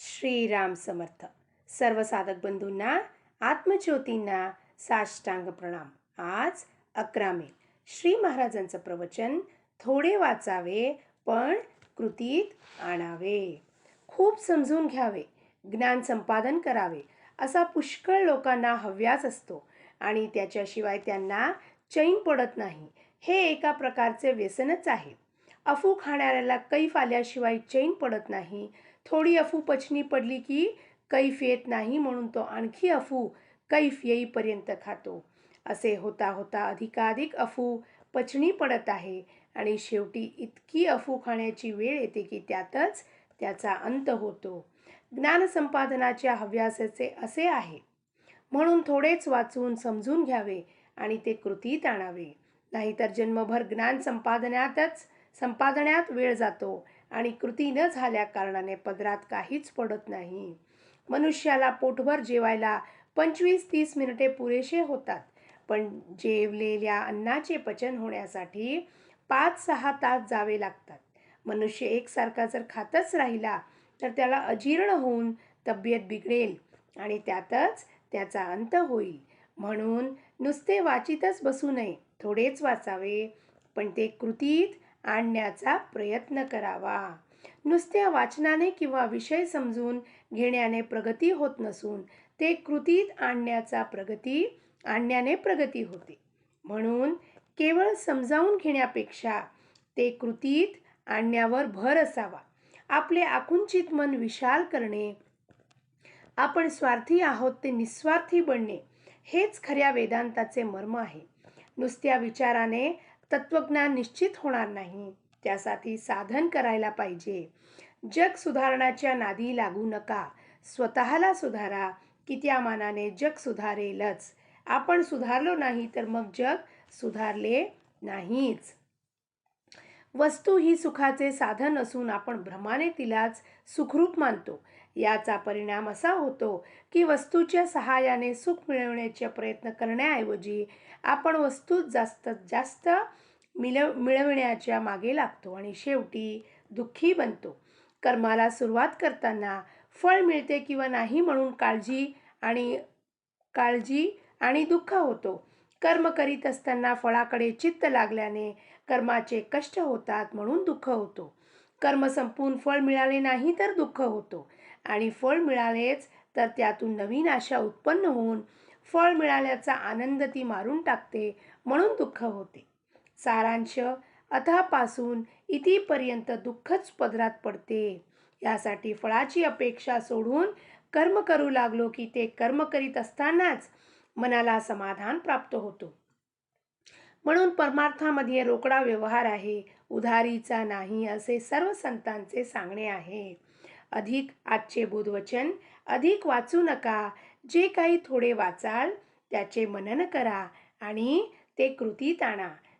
श्रीराम समर्थ. सर्व साधक बंधूंना आत्मज्योतींना साष्टांग प्रणाम. आज अकरा मे. श्री महाराजांचं प्रवचन थोडे वाचावे पण कृतीत आणावे. खूप समजून घ्यावे ज्ञान संपादन करावे असा पुष्कळ लोकांना हव्याच असतो आणि त्याच्याशिवाय त्यांना चैन पडत नाही. हे एका प्रकारचे व्यसनच आहे. अफू खाणाऱ्याला कैफ आल्याशिवाय चैन पडत नाही. थोडी अफू पचनी पडली की कैफ येत नाही म्हणून तो आणखी अफू कैफ येईपर्यंत खातो. असे होता होता अधिकाधिक अफू पचनी पडत आहे आणि शेवटी इतकी अफू खाण्याची वेळ येते की त्यातच त्याचा अंत होतो. ज्ञानसंपादनाच्या हव्यासाचे असे आहे. म्हणून थोडेच वाचून समजून घ्यावे आणि ते कृतीत आणावे. नाहीतर जन्मभर ज्ञान संपादनातच संपादनात वेळ जातो आणि कृती न झाल्या कारणाने पदरात काहीच पडत नाही. मनुष्याला पोटभर जेवायला पंचवीस तीस मिनिटे पुरेसे होतात पण जेवलेल्या अन्नाचे पचन होण्यासाठी पाच सहा तास जावे लागतात. मनुष्य एकसारखा जर खातच राहिला तर त्याला अजीर्ण होऊन तब्येत बिघडेल आणि त्यातच त्याचा अंत होईल. म्हणून नुसते वाचितच बसू नये थोडेच वाचावे पण ते कृतीत आणण्याचा प्रयत्न करावा. नुसत्या वाचनाने किंवा विषय समजून घेण्याने प्रगती होत नसून ते कृतीत आणण्याचा प्रगती आणण्याने प्रगती होते. म्हणून केवळ समजावून घेण्यापेक्षा ते कृतीत आणण्यावर भर असावा. आपले आकुंचित मन विशाल करणे आपण स्वार्थी आहोत ते निस्वार्थी बनणे हेच खऱ्या वेदांताचे मर्म आहे. नुसत्या विचाराने तत्वज्ञान निश्चित होणार नाही. त्यासाठी साधन करायला पाहिजे. जग सुधारण्याच्या नादी लागू नका. स्वतःला सुधारा. की त्या मानाने जग सुधारेलच. आपण सुधारलो नाही तर मग जग सुधारले नाहीच. वस्तू ही सुखाचे साधन असून आपण भ्रमाने तिलाच सुखरूप मानतो. याचा परिणाम असा होतो की वस्तूच्या सहाय्याने सुख मिळवण्याचे प्रयत्न करण्याऐवजी आपण वस्तूत जास्त जास्त मिलव मिळवण्याच्या मागे लागतो आणि शेवटी दुःखी बनतो. कर्माला सुरुवात करताना फळ मिळते किंवा नाही म्हणून काळजी आणि काळजी आणि दुःख होतो. कर्म करीत असताना फळाकडे चित्त लागल्याने कर्माचे कष्ट होतात म्हणून दुःख होतो. कर्म संपून फळ मिळाले नाही तर दुःख होतो. आणि फळ मिळालेच तर त्यातून नवीन आशा उत्पन्न होऊन फळ मिळाल्याचा आनंद ती मारून टाकते म्हणून दुःख होते. सारांश अथापासून इथेपर्यंत दुःखच पदरात पडते. यासाठी फळाची अपेक्षा सोडून कर्म करू लागलो की ते कर्म करीत असतानाच मनाला समाधान प्राप्त होतो. म्हणून परमार्थामध्ये रोकडा व्यवहार आहे. उधारीचा नाही असे सर्व संतांचे सांगणे आहे. अधिक आजचे बुधवचन अधिक वाचू नका. जे काही थोडे वाचाल त्याचे मनन करा आणि ते कृतीत आणा.